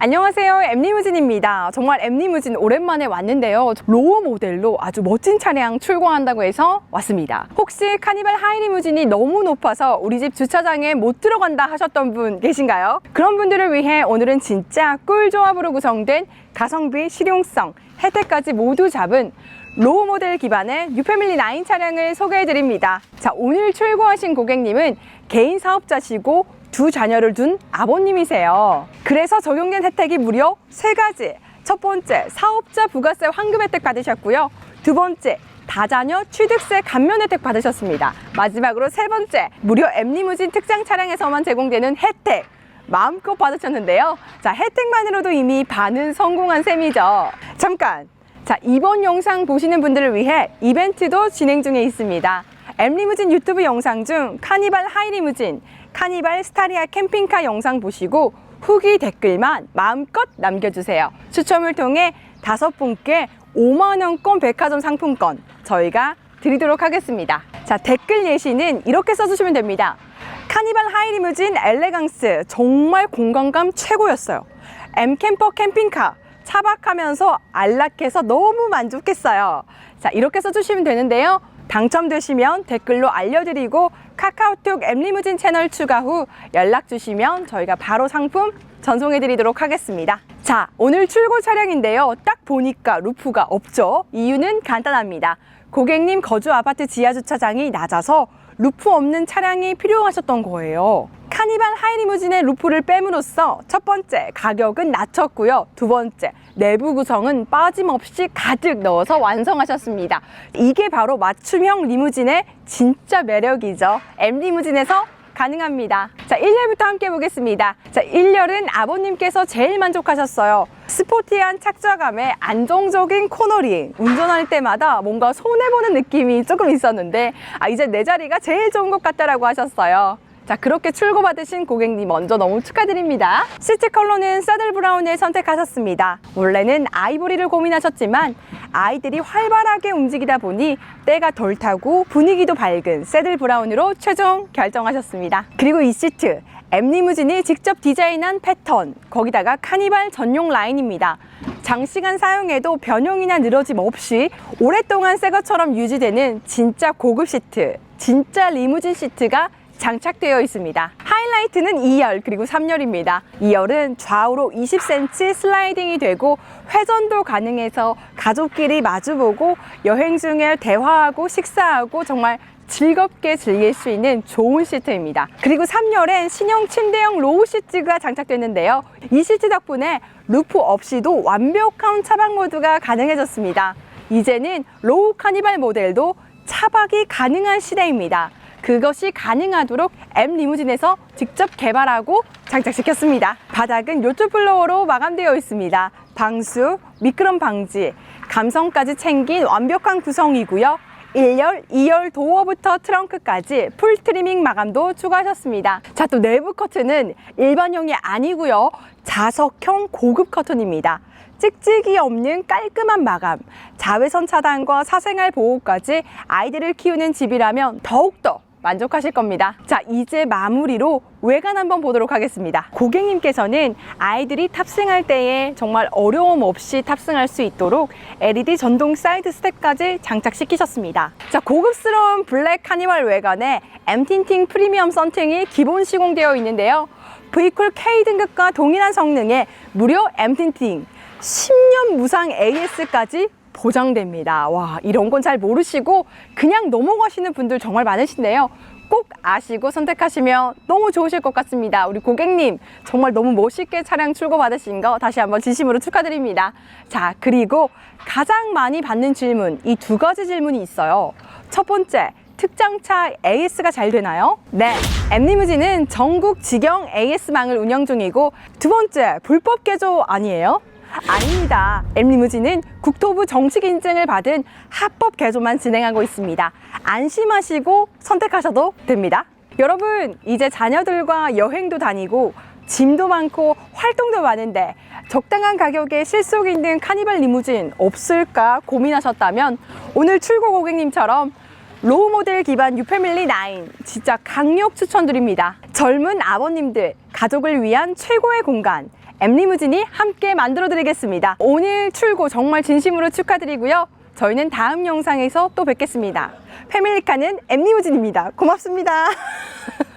안녕하세요. 엠리무진입니다. 정말 엠리무진 오랜만에 왔는데요. 로우 모델로 아주 멋진 차량 출고한다고 해서 왔습니다. 혹시 카니발 하이리무진이 너무 높아서 우리 집 주차장에 못 들어간다 하셨던 분 계신가요? 그런 분들을 위해 오늘은 진짜 꿀조합으로 구성된 가성비, 실용성, 혜택까지 모두 잡은 로우 모델 기반의 뉴패밀리 9 차량을 소개해 드립니다. 자, 오늘 출고하신 고객님은 개인 사업자시고 두 자녀를 둔 아버님이세요. 그래서 적용된 혜택이 무려 세 가지. 첫 번째, 사업자 부가세 환급 혜택 받으셨고요. 두 번째, 다자녀 취득세 감면 혜택 받으셨습니다. 마지막으로 세 번째, 무려 엠리무진 특장 차량에서만 제공되는 혜택. 마음껏 받으셨는데요. 자, 혜택만으로도 이미 반은 성공한 셈이죠. 잠깐. 자, 이번 영상 보시는 분들을 위해 이벤트도 진행 중에 있습니다. 엠리무진 유튜브 영상 중 카니발 하이리무진, 카니발 스타리아 캠핑카 영상 보시고 후기 댓글만 마음껏 남겨주세요. 추첨을 통해 다섯 분께 5만원권 백화점 상품권 저희가 드리도록 하겠습니다. 자, 댓글 예시는 이렇게 써주시면 됩니다. 카니발 하이리무진 엘레강스 정말 공간감 최고였어요. 엠캠퍼 캠핑카 차박하면서 안락해서 너무 만족했어요. 자, 이렇게 써주시면 되는데요. 당첨되시면 댓글로 알려드리고 카카오톡 엠리무진 채널 추가 후 연락 주시면 저희가 바로 상품 전송해 드리도록 하겠습니다. 자, 오늘 출고 차량인데요. 딱 보니까 루프가 없죠. 이유는 간단합니다. 고객님 거주 아파트 지하 주차장이 낮아서 루프 없는 차량이 필요하셨던 거예요. 카니발 하이리무진의 루프를 빼므로써 첫 번째 가격은 낮췄고요. 두 번째 내부 구성은 빠짐없이 가득 넣어서 완성하셨습니다. 이게 바로 맞춤형 리무진의 진짜 매력이죠. M 리무진에서 가능합니다. 자, 1열부터 함께 보겠습니다. 자, 1열은 아버님께서 제일 만족하셨어요. 스포티한 착좌감에 안정적인 코너링. 운전할 때마다 뭔가 손해보는 느낌이 조금 있었는데, 아, 이제 내 자리가 제일 좋은 것 같다라고 하셨어요. 자, 그렇게 출고받으신 고객님 먼저 너무 축하드립니다. 시트 컬러는 사들 브라운을 선택하셨습니다. 원래는 아이보리를 고민하셨지만 아이들이 활발하게 움직이다 보니 때가 덜 타고 분위기도 밝은 새들 브라운으로 최종 결정하셨습니다. 그리고 이 시트 엠리무진이 직접 디자인한 패턴, 거기다가 카니발 전용 라인입니다. 장시간 사용해도 변형이나 늘어짐 없이 오랫동안 새 것처럼 유지되는 진짜 고급 시트, 진짜 리무진 시트가 장착되어 있습니다. 하이라이트는 2열 그리고 3열입니다. 2열은 좌우로 20cm 슬라이딩이 되고 회전도 가능해서 가족끼리 마주보고 여행 중에 대화하고 식사하고 정말 즐겁게 즐길 수 있는 좋은 시트입니다. 그리고 3열엔 신형 침대형 로우 시트가 장착됐는데요. 이 시트 덕분에 루프 없이도 완벽한 차박 모드가 가능해졌습니다. 이제는 로우 카니발 모델도 차박이 가능한 시대입니다. 그것이 가능하도록 M 리무진에서 직접 개발하고 장착시켰습니다. 바닥은 요트 플로어로 마감되어 있습니다. 방수, 미끄럼 방지, 감성까지 챙긴 완벽한 구성이고요. 1열, 2열 도어부터 트렁크까지 풀 트리밍 마감도 추가하셨습니다. 자, 또 내부 커튼은 일반형이 아니고요. 자석형 고급 커튼입니다. 찍찍이 없는 깔끔한 마감, 자외선 차단과 사생활 보호까지 아이들을 키우는 집이라면 더욱더 만족하실 겁니다. 자, 이제 마무리로 외관 한번 보도록 하겠습니다. 고객님께서는 아이들이 탑승할 때에 정말 어려움 없이 탑승할 수 있도록 LED 전동 사이드 스텝까지 장착시키셨습니다. 자, 고급스러운 블랙 카니발 외관에 엠틴팅 프리미엄 썬팅이 기본 시공되어 있는데요. V쿨 K 등급과 동일한 성능의 무료 엠틴팅 10년 무상 AS까지 보장됩니다. 와, 이런 건 잘 모르시고 그냥 넘어가시는 분들 정말 많으신데요. 꼭 아시고 선택하시면 너무 좋으실 것 같습니다. 우리 고객님, 정말 너무 멋있게 차량 출고 받으신 거 다시 한번 진심으로 축하드립니다. 자, 그리고 가장 많이 받는 질문, 이 두 가지 질문이 있어요. 첫 번째, 특장차 AS가 잘 되나요? 네. 엠리무진은 전국 직영 AS망을 운영 중이고 두 번째, 불법 개조 아니에요? 아닙니다. 엠리무진은 국토부 정식 인증을 받은 합법 개조만 진행하고 있습니다. 안심하시고 선택하셔도 됩니다. 여러분, 이제 자녀들과 여행도 다니고 짐도 많고 활동도 많은데 적당한 가격에 실속 있는 카니발 리무진 없을까 고민하셨다면 오늘 출고 고객님처럼 로우 모델 기반 유패밀리 9 진짜 강력 추천드립니다. 젊은 아버님들, 가족을 위한 최고의 공간 엠리무진이 함께 만들어 드리겠습니다. 오늘 출고 정말 진심으로 축하드리고요. 저희는 다음 영상에서 또 뵙겠습니다. 패밀리카는 엠리무진입니다. 고맙습니다.